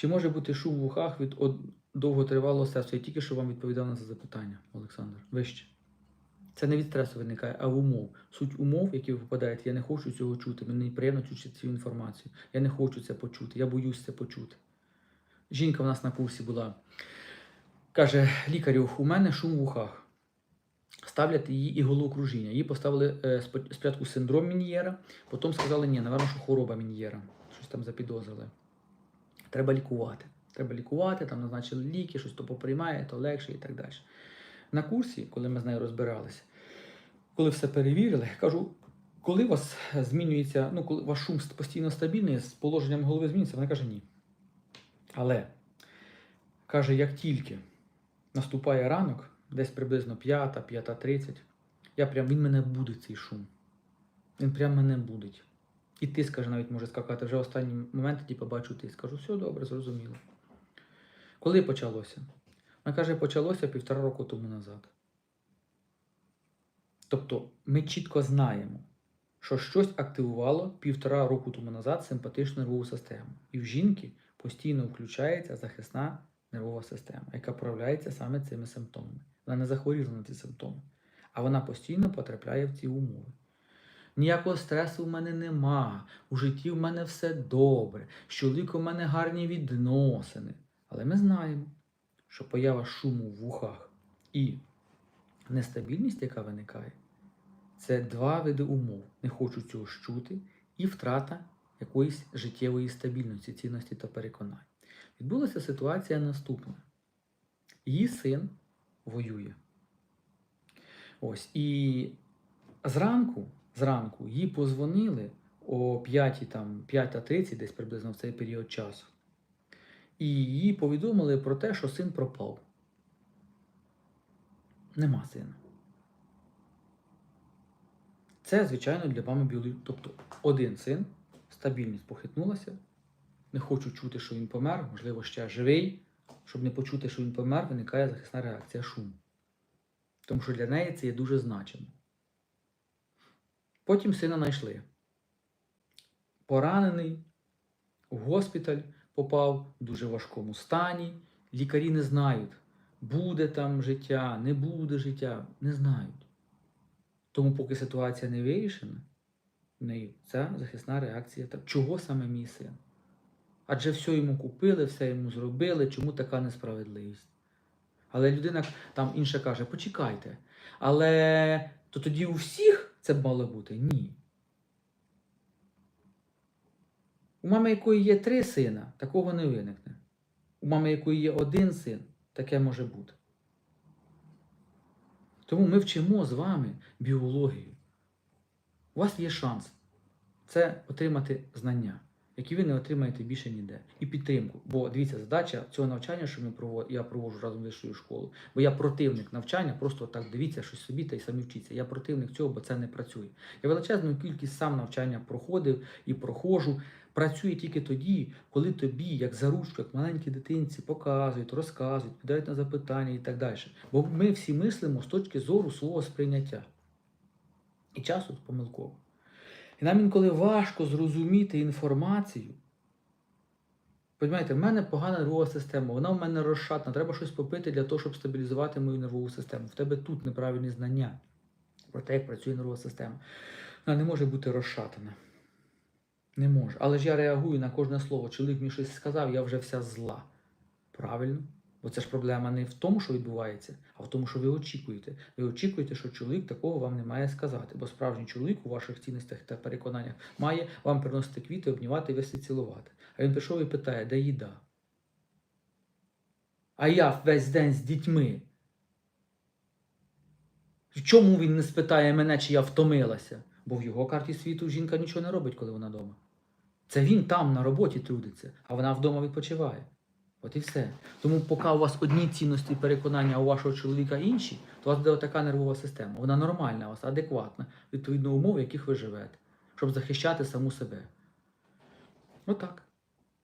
Чи може бути шум в ухах від довготривалого стресу? Я тільки що вам відповідав на це запитання, Олександр. Вище. Це не від стресу виникає, а в умов. Суть умов, які ви попадаєте, я не хочу цього чути. Мені неприємно чути цю інформацію. Я не хочу це почути. Я боюсь це почути. Жінка в нас на курсі була. Каже, лікарю, у мене шум в ухах. Ставлять її іголоокружіння. Їй поставили е, спочатку синдром Мінієра, потім сказали, ні, напевно, що хвороба Мінієра. Щось там запідозрили. Треба лікувати. Треба лікувати, там назначили ліки, щось то поприймає, то легше і так далі. На курсі, коли ми з нею розбиралися, коли все перевірили, кажу, коли у вас змінюється, ну, коли ваш шум постійно стабільний, з положенням голови змінюється, вона каже ні. Але каже, як тільки наступає ранок, десь приблизно 5, 5.30, я прям, він мене будить цей шум. Він прям мене будить. І ти, скаже, навіть може скакати. Вже останні моменти, типу, бачу ти. Скажу, все добре, зрозуміло. Коли почалося? Вона каже, почалося півтора року тому назад. Тобто ми чітко знаємо, що щось активувало півтора року тому назад симпатичну нервову систему. І в жінки постійно включається захисна нервова система, яка проявляється саме цими симптомами. Вона не захворіла на ці симптоми, а вона постійно потрапляє в ці умови. Ніякого стресу в мене нема, у житті в мене все добре, з чоловіком в мене гарні відносини. Але ми знаємо, що поява шуму в вухах і нестабільність, яка виникає, це два види умов. Не хочу цього чути, і втрата якоїсь життєвої стабільності, цінності та переконань. Відбулася ситуація наступна. Її син воює. Ось. І зранку, зранку їй позвонили о 5.30, десь приблизно в цей період часу. І їй повідомили про те, що син пропав. Нема сина. Це, звичайно, для мами біології. Тобто один син, стабільність похитнулася. Не хочу чути, що він помер, можливо, ще живий. Щоб не почути, що він помер, виникає захисна реакція шум. Тому що для неї це є дуже значимо. Потім сина знайшли. Поранений, в госпіталь попав в дуже важкому стані. Лікарі не знають, буде там життя, не буде життя, не знають. Тому, поки ситуація не вирішена, в ця захисна реакція. Так, чого саме мій син? Адже все йому купили, все йому зробили, чому така несправедливість? Але людина там інша каже: почекайте. Але то тоді у всіх це б мало бути? Ні. У мами, якої є три сина, такого не виникне. У мами, якої є один син, таке може бути. Тому ми вчимо з вами біологію. У вас є шанс це отримати знання, які ви не отримаєте більше ніде. І підтримку. Бо дивіться, задача цього навчання, що ми провод... я проводжу разом з вищою школою, бо я противник навчання, просто так дивіться щось собі та й самі вчіться. Я противник цього, бо це не працює. Я величезну кількість сам навчання проходив і проходжу. Працює тільки тоді, коли тобі, як заручку, як маленькій дитинці, показують, розказують, відповідають на запитання і так далі. Бо ми всі мислимо з точки зору свого сприйняття. І часу помилково. І нам інколи важко зрозуміти інформацію. Понимаєте, в мене погана нервова система, вона в мене розшатна, треба щось попити для того, щоб стабілізувати мою нервову систему. В тебе тут неправильні знання про те, як працює нервова система. Вона не може бути розшатана. Не може. Але ж я реагую на кожне слово. Чоловік мені щось сказав, я вже вся зла. Правильно? Бо це ж проблема не в тому, що відбувається, а в тому, що ви очікуєте. Ви очікуєте, що чоловік такого вам не має сказати. Бо справжній чоловік у ваших цінностях та переконаннях має вам приносити квіти, обнімати, вести, цілувати. А він прийшов і питає, де їда? А я весь день з дітьми. Чому він не спитає мене, чи я втомилася? Бо в його карті світу жінка нічого не робить, коли вона вдома. Це він там на роботі трудиться, а вона вдома відпочиває. От і все. Тому, поки у вас одні цінності і переконання, а у вашого чоловіка інші, то у вас буде така нервова система. Вона нормальна, у вас адекватна, відповідно умов, в яких ви живете, щоб захищати саму себе. Отак.